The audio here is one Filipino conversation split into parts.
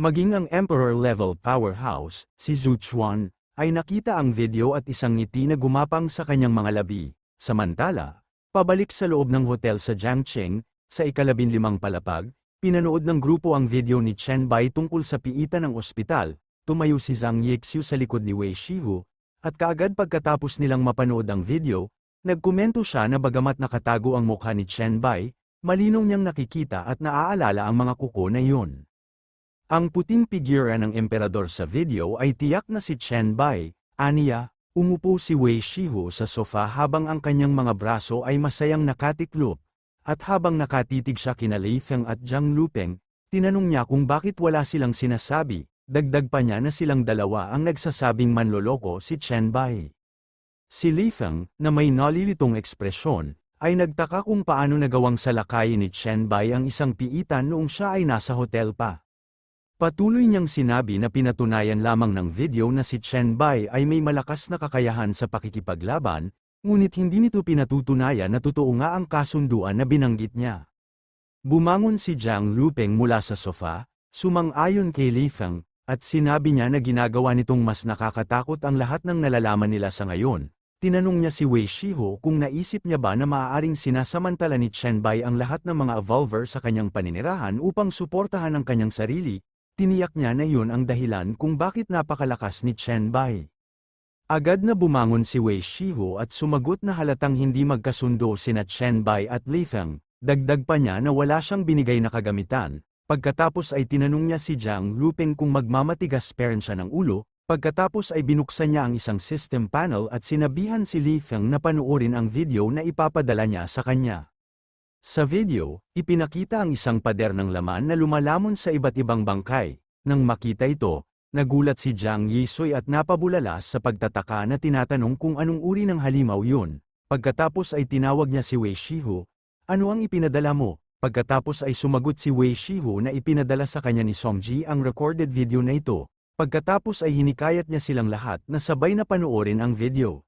Maging ang emperor-level powerhouse, si Zhu Chuan, ay nakita ang video at isang ngiti na gumapang sa kanyang mga labi. Samantala, pabalik sa loob ng hotel sa Jiangqing, sa ikalabinlimang palapag, pinanood ng grupo ang video ni Chen Bai tungkol sa piitan ng ospital, tumayo si Zhang Yixiu sa likod ni Wei Shihu, at kaagad pagkatapos nilang mapanood ang video, nagkomento siya na bagamat nakatago ang mukha ni Chen Bai, malinaw niyang nakikita at naaalala ang mga kuko na iyon. Ang puting figura ng emperador sa video ay tiyak na si Chen Bai, aniya, umupo si Wei Shihu sa sofa habang ang kanyang mga braso ay masayang nakatiklop, at habang nakatitig siya kina Lei Feng at Zhang Lupeng, tinanong niya kung bakit wala silang sinasabi, dagdag pa niya na silang dalawa ang nagsasabing manloloko si Chen Bai. Si Li Feng, na may nalilitong ekspresyon, ay nagtaka kung paano nagawang salakayin ni Chen Bai ang isang piitan noong siya ay nasa hotel pa. Patuloy niyang sinabi na pinatunayan lamang ng video na si Chen Bai ay may malakas na kakayahan sa pakikipaglaban, Ngunit hindi nito pinatutunayan na totoo nga ang kasunduan na binanggit niya. Bumangon si Jiang Lupeng mula sa sofa, sumang-ayon kay Li Feng, at sinabi niya na ginagawa nitong mas nakakatakot ang lahat ng nalalaman nila sa ngayon. Tinanong niya si Wei Shiho kung naisip niya ba na maaaring sinasamantala ni Chen Bai ang lahat ng mga evolver sa kanyang paninirahan upang suportahan ang kanyang sarili, tiniyak niya na iyon ang dahilan kung bakit napakalakas ni Chen Bai. Agad na bumangon si Wei Shihu at sumagot na halatang hindi magkasundo sina Chen Bai at Li Feng, dagdag pa niya na wala siyang binigay na kagamitan, pagkatapos ay tinanong niya si Jiang Lupeng kung magmamatigas parent siya ng ulo, pagkatapos ay binuksan niya ang isang system panel at sinabihan si Li Feng na panuorin ang video na ipapadala niya sa kanya. Sa video, ipinakita ang isang pader ng laman na lumalamon sa iba't ibang bangkay. Nang makita ito, Nagulat si Jiang Yisoy at napabulala sa pagtataka na tinatanong kung anong uri ng halimaw yun. Pagkatapos ay tinawag niya si Wei Shihu, ano ang ipinadala mo? Pagkatapos ay sumagot si Wei Shihu na ipinadala sa kanya ni Songji ang recorded video na ito. Pagkatapos ay hinikayat niya silang lahat na sabay na panoorin ang video.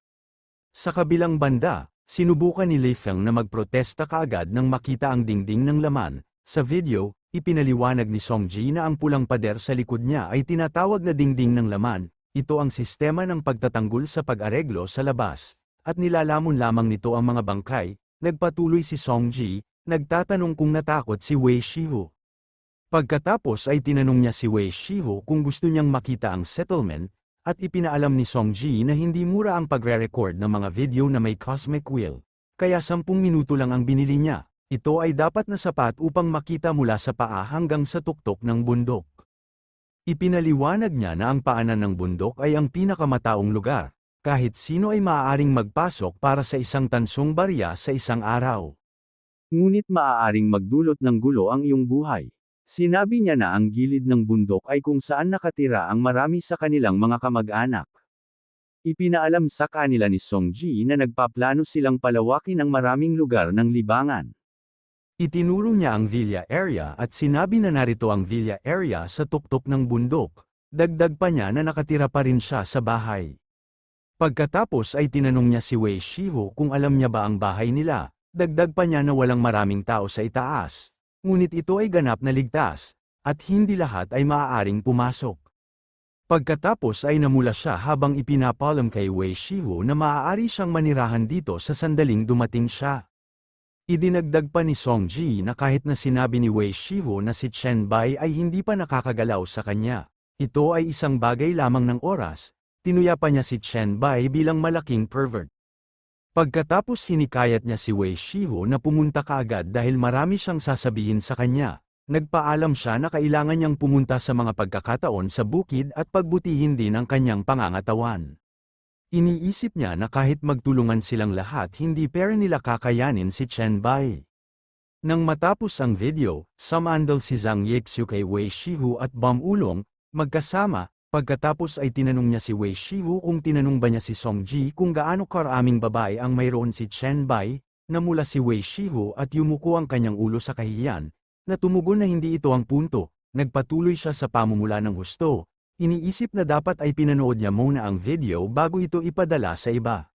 Sa kabilang banda, sinubukan ni Li Feng na magprotesta kaagad nang makita ang dingding ng laman. Sa video, Ipinaliwanag ni Songji na ang pulang pader sa likod niya ay tinatawag na dingding ng laman, ito ang sistema ng pagtatanggol sa pag-areglo sa labas, at nilalamon lamang nito ang mga bangkay, nagpatuloy si Songji, nagtatanong kung natakot si Wei Shihu. Pagkatapos ay tinanong niya si Wei Shihu kung gusto niyang makita ang settlement, at ipinaalam ni Songji na hindi mura ang pagre-record ng mga video na may cosmic wheel, kaya sampung minuto lang ang binili niya. Ito ay dapat na sapat upang makita mula sa paa hanggang sa tuktok ng bundok. Ipinaliwanag niya na ang paanan ng bundok ay ang pinakamataong lugar, kahit sino ay maaaring magpasok para sa isang tansong barya sa isang araw. Ngunit maaaring magdulot ng gulo ang iyong buhay. Sinabi niya na ang gilid ng bundok ay kung saan nakatira ang marami sa kanilang mga kamag-anak. Ipinaalam sa kanila ni Song Ji na nagpaplano silang palawakin ang maraming lugar ng libangan. Itinuro niya ang villa area at sinabi na narito ang villa area sa tuktok ng bundok. Dagdag pa niya na nakatira pa rin siya sa bahay. Pagkatapos ay tinanong niya si Wei Shiho kung alam niya ba ang bahay nila, dagdag pa niya na walang maraming tao sa itaas. Ngunit ito ay ganap na ligtas, at hindi lahat ay maaaring pumasok. Pagkatapos ay namula siya habang ipinapalam kay Wei Shiho na maaari siyang manirahan dito sa sandaling dumating siya. Idinagdag pa ni Song Ji na kahit na sinabi ni Wei Shiho na si Chen Bai ay hindi pa nakakagalaw sa kanya. Ito ay isang bagay lamang ng oras, tinuya pa niya si Chen Bai bilang malaking pervert. Pagkatapos hinikayat niya si Wei Shiho na pumunta kaagad dahil marami siyang sasabihin sa kanya. Nagpaalam siya na kailangan niyang pumunta sa mga pagkakataon sa bukid at pagbutihin din ang kanyang pangangatawan. Iniisip niya na kahit magtulungan silang lahat hindi pera nila kakayanin si Chen Bai. Nang matapos ang video, samandal si Zhang Yixiu kay Wei Shihu at Bam Ulong, magkasama, pagkatapos ay tinanong niya si Wei Shihu kung tinanong ba niya si Song Ji kung gaano karaming babae ang mayroon si Chen Bai, namula si Wei Shihu at yumuko ang kanyang ulo sa kahihiyan, na tumugon na hindi ito ang punto, nagpatuloy siya sa pamumula ng husto, Iniisip na dapat ay pinanood niya muna ang video bago ito ipadala sa iba.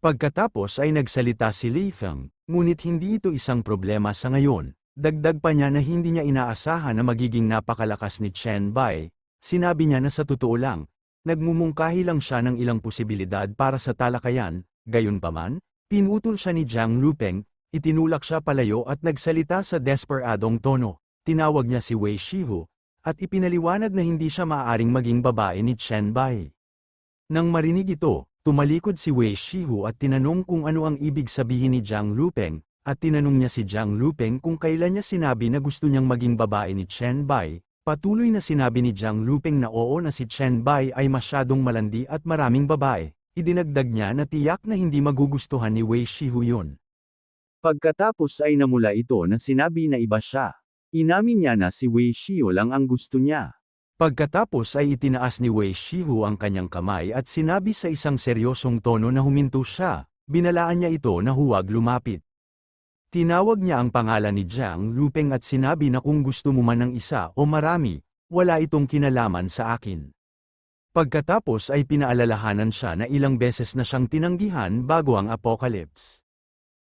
Pagkatapos ay nagsalita si Li Feng, ngunit hindi ito isang problema sa ngayon, Dagdag pa niya na hindi niya inaasahan na magiging napakalakas ni Chen Bai, sinabi niya na sa totoo lang, nagmumungkahi lang siya ng ilang posibilidad para sa talakayan, gayunpaman, pinutol siya ni Jiang Lupeng, itinulak siya palayo at nagsalita sa desperadong tono, tinawag niya si Wei Shihu, at ipinaliwanag na hindi siya maaaring maging babae ni Chen Bai. Nang marinig ito, tumalikod si Wei Shihu at tinanong kung ano ang ibig sabihin ni Jiang Lupeng, at tinanong niya si Jiang Lupeng kung kailan niya sinabi na gusto niyang maging babae ni Chen Bai, patuloy na sinabi ni Jiang Lupeng na oo na si Chen Bai ay masyadong malandi at maraming babae, idinagdag niya na tiyak na hindi magugustuhan ni Wei Shihu yun. Pagkatapos ay namula ito na sinabi na iba siya. Inamin niya na si Wei Shihu lang ang gusto niya. Pagkatapos ay itinaas ni Wei Shihu ang kanyang kamay at sinabi sa isang seryosong tono na huminto siya, binalaan niya ito na huwag lumapit. Tinawag niya ang pangalan ni Jiang Lupeng at sinabi na kung gusto mo man ng isa o marami, wala itong kinalaman sa akin. Pagkatapos ay pinaalalahanan siya na ilang beses na siyang tinanggihan bago ang apocalypse.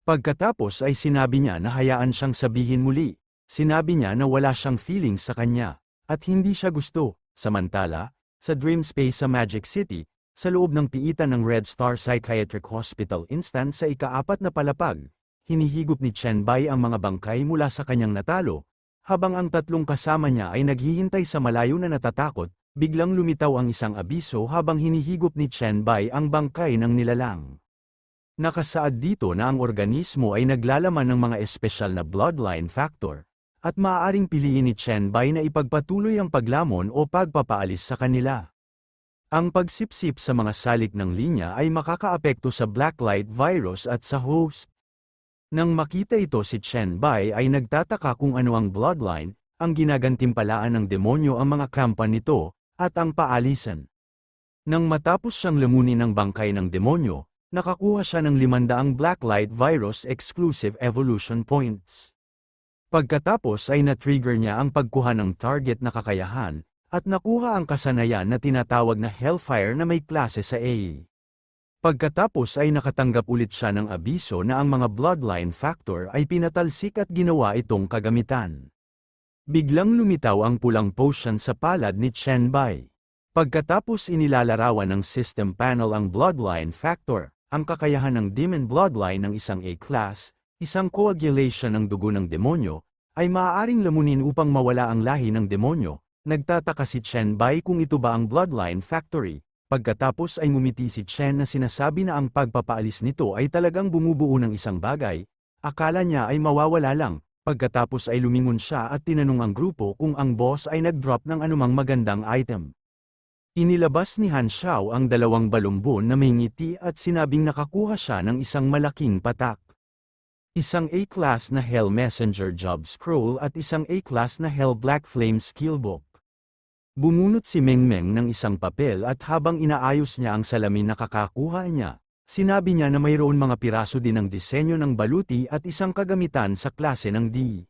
Pagkatapos ay sinabi niya na hayaan siyang sabihin muli, sinabi niya na wala siyang feelings sa kanya, at hindi siya gusto, samantala, sa Dream Space sa Magic City, sa loob ng piitan ng Red Star Psychiatric Hospital Instance sa ikaapat na palapag, hinihigop ni Chen Bai ang mga bangkay mula sa kanyang natalo, habang ang tatlong kasama niya ay naghihintay sa malayo na natatakot, biglang lumitaw ang isang abiso habang hinihigop ni Chen Bai ang bangkay ng nilalang. Nakasaad dito na ang organismo ay naglalaman ng mga espesyal na bloodline factor, at maaaring piliin ni Chen Bai na ipagpatuloy ang paglamon o pagpapaalis sa kanila. Ang pagsipsip sa mga salik ng linya ay makakaapekto sa blacklight virus at sa host. Nang makita ito si Chen Bai ay nagtataka kung ano ang bloodline, ang ginagantimpalaan ng demonyo ang mga kampan nito, at ang paalisan. Nang matapos siyang lamunin ng bangkay ng demonyo, nakakuha siya ng 500 Blacklight Virus Exclusive Evolution Points. Pagkatapos ay na-trigger niya ang pagkuha ng target na kakayahan, at nakuha ang kasanayan na tinatawag na Hellfire na may klase sa A. Pagkatapos ay nakatanggap ulit siya ng abiso na ang mga bloodline factor ay pinatalsik at ginawa itong kagamitan. Biglang lumitaw ang pulang potion sa palad ni Chen Bai. Pagkatapos inilalarawan ng system panel ang bloodline factor, ang kakayahan ng demon bloodline ng isang A-class, isang coagulation ng dugo ng demonyo, ay maaaring lamunin upang mawala ang lahi ng demonyo. Nagtataka si Chen Bai kung ito ba ang bloodline factory. Pagkatapos ay ngumiti si Chen na sinasabi na ang pagpapaalis nito ay talagang bumubuo ng isang bagay. Akala niya ay mawawala lang. Pagkatapos ay lumingon siya at tinanong ang grupo kung ang boss ay nag-drop ng anumang magandang item. Inilabas ni Han Xiao ang dalawang balumbon na may ngiti at sinabing nakakuha siya ng isang malaking patak. Isang A-class na Hell Messenger Job Scroll at isang A-class na Hell Black Flame Skillbook. Bumunot si Meng Meng ng isang papel at habang inaayos niya ang salamin na kakakuha niya, sinabi niya na mayroon mga piraso din ng disenyo ng baluti at isang kagamitan sa klase ng D.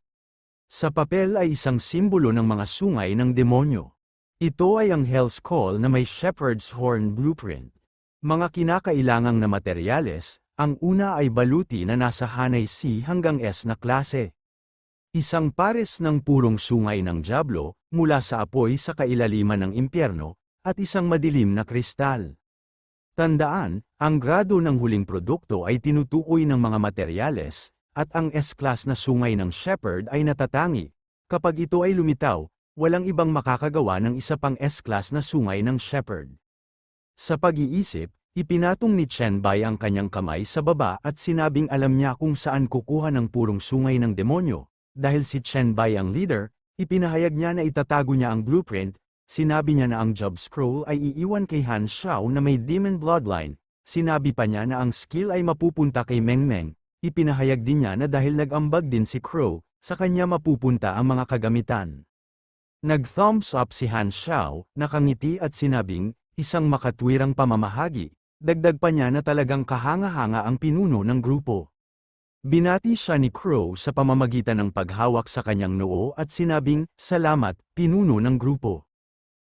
Sa papel ay isang simbolo ng mga sungay ng demonyo. Ito ay ang Hell's Call na may Shepherd's Horn Blueprint. Mga kinakailangang na materyales, ang una ay baluti na nasa hanay C hanggang S na klase. Isang pares ng purong sungay ng Diablo, mula sa apoy sa kailaliman ng impyerno, at isang madilim na kristal. Tandaan, ang grado ng huling produkto ay tinutukoy ng mga materyales, at ang S-class na sungay ng Shepherd ay natatangi. Kapag ito ay lumitaw, walang ibang makakagawa ng isa pang S-class na sungay ng Shepherd. Sa pag-iisip, ipinatong ni Chen Bai ang kanyang kamay sa baba at sinabing alam niya kung saan kukuha ng purong sungay ng demonyo. Dahil si Chen Bai ang leader, ipinahayag niya na itatago niya ang blueprint, sinabi niya na ang job scroll ay iiwan kay Han Xiao na may demon bloodline, sinabi pa niya na ang skill ay mapupunta kay Meng Meng, ipinahayag din niya na dahil nag-ambag din si Crow, sa kanya mapupunta ang mga kagamitan. Nag-thumbs up si Han Xiao, nakangiti at sinabing, isang makatwirang pamamahagi, dagdag pa niya na talagang kahanga-hanga ang pinuno ng grupo. Binati siya ni Crow sa pamamagitan ng paghawak sa kanyang noo at sinabing, salamat, pinuno ng grupo.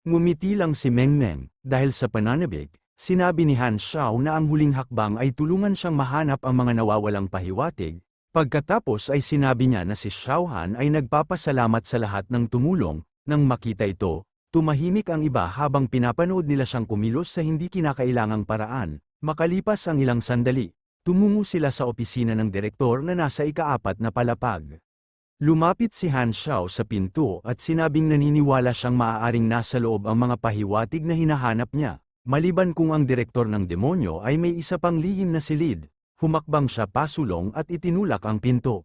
Ngumiti lang si Meng Meng, dahil sa pananabik, sinabi ni Han Xiao na ang huling hakbang ay tulungan siyang mahanap ang mga nawawalang pahiwatig, Pagkatapos ay sinabi niya na si Xiaohan ay nagpapasalamat sa lahat ng tumulong, nang makita ito, tumahimik ang iba habang pinapanood nila siyang kumilos sa hindi kinakailangang paraan, makalipas ang ilang sandali, tumungo sila sa opisina ng direktor na nasa ikaapat na palapag. Lumapit si Han Xiao sa pinto at sinabing naniniwala siyang maaaring nasa loob ang mga pahiwatig na hinahanap niya, maliban kung ang direktor ng demonyo ay may isa pang lihim na silid, humakbang siya pasulong at itinulak ang pinto.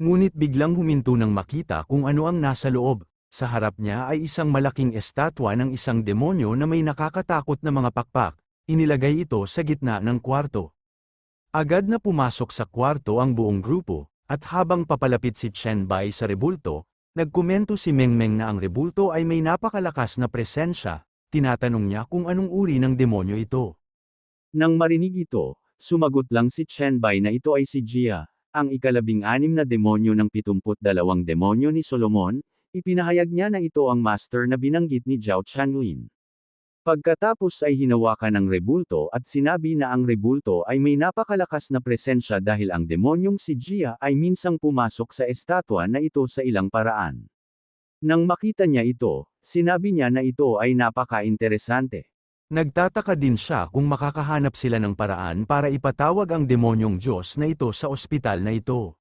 Ngunit biglang huminto nang makita kung ano ang nasa loob, sa harap niya ay isang malaking estatwa ng isang demonyo na may nakakatakot na mga pakpak, inilagay ito sa gitna ng kwarto. Agad na pumasok sa kwarto ang buong grupo, at habang papalapit si Chen Bai sa rebulto, nagkomento si Meng Meng na ang rebulto ay may napakalakas na presensya, tinatanong niya kung anong uri ng demonyo ito. Nang marinig ito, sumagot lang si Chen Bai na ito ay si Jia, ang ikalabing anim na demonyo ng 72 demonyo ni Solomon, ipinahayag niya na ito ang master na binanggit ni Zhao Chanlin. Pagkatapos ay hinawakan ng rebulto at sinabi na ang rebulto ay may napakalakas na presensya dahil ang demonyong si Jia ay minsang pumasok sa estatwa na ito sa ilang paraan. Nang makita niya ito, sinabi niya na ito ay napaka-interesante. Nagtataka din siya kung makakahanap sila ng paraan para ipatawag ang demonyong Diyos na ito sa ospital na ito.